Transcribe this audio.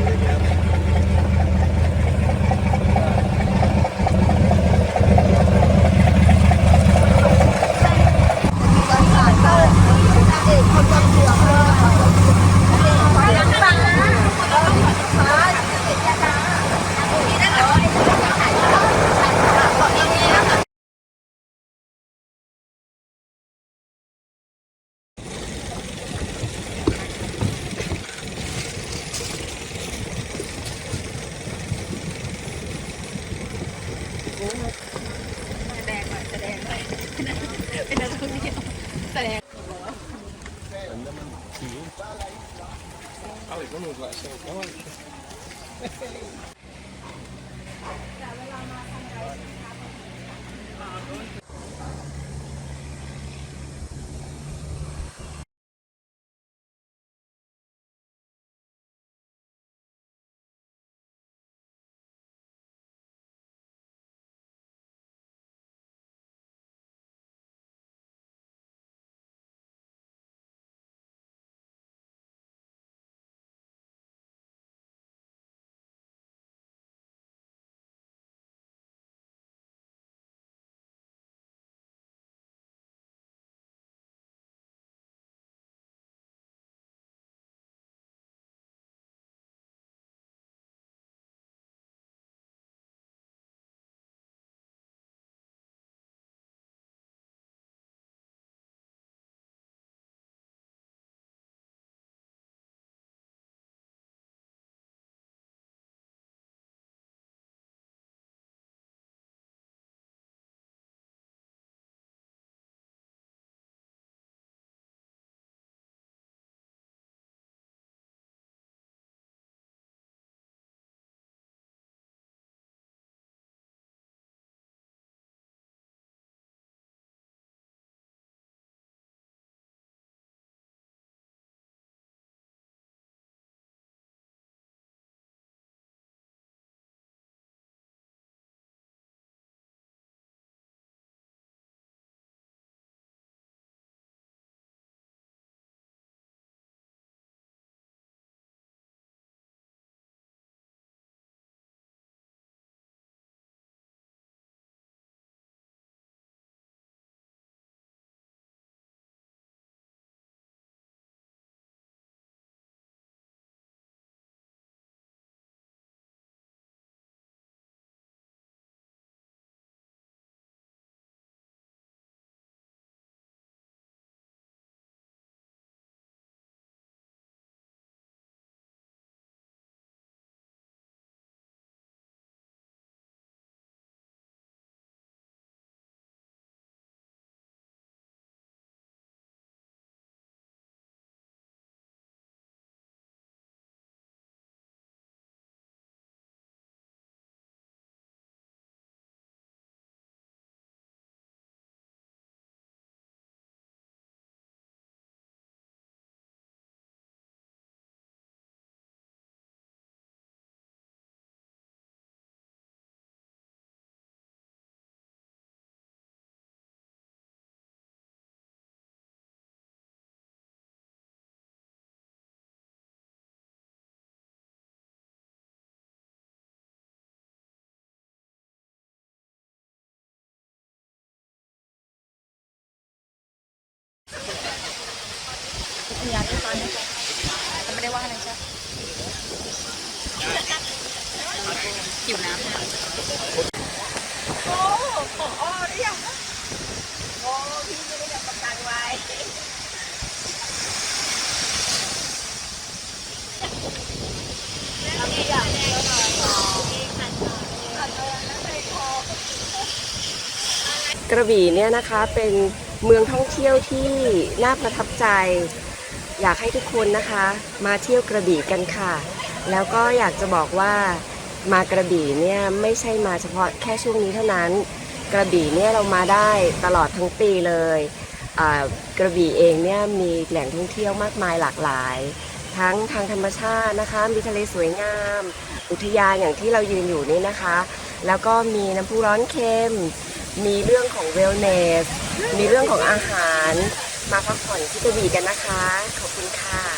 Yeah. เป็นนักท่องเที่ยวแสดง Ale vamos lá, calma. พยานต อนนี้จะไม่ได้ว่าอะไรใช่หิวน้ำโอ้ของอ้อหรือยังโอ้พี่ไม่ได้ประกันไว้กระบี่เนี่ยนะคะเป็นเมืองท่องเที่ยวที่น่าประทับใจ อยากให้ทุกคนนะคะ มาเที่ยวกระบี่กันค่ะ แล้วก็อยากจะบอกว่ามากระบี่เนี่ยไม่ใช่มาเฉพาะแค่ช่วงนี้เท่านั้น กระบี่เนี่ยเรามาได้ตลอดทั้งปีเลยกระบี่เองเนี่ยมีแหล่งท่องเที่ยวมากมายหลากหลาย ทั้งทางธรรมชาตินะคะ มีทะเลสวยงาม อุทยานอย่างที่เรายืนอยู่นี่นะคะ แล้วก็มีน้ำพุร้อนเค็ม มีเรื่องของเวลเนส มีเรื่องของอาหาร มาพักผ่อนที่กระบี่กันนะคะ ขอบคุณค่ะ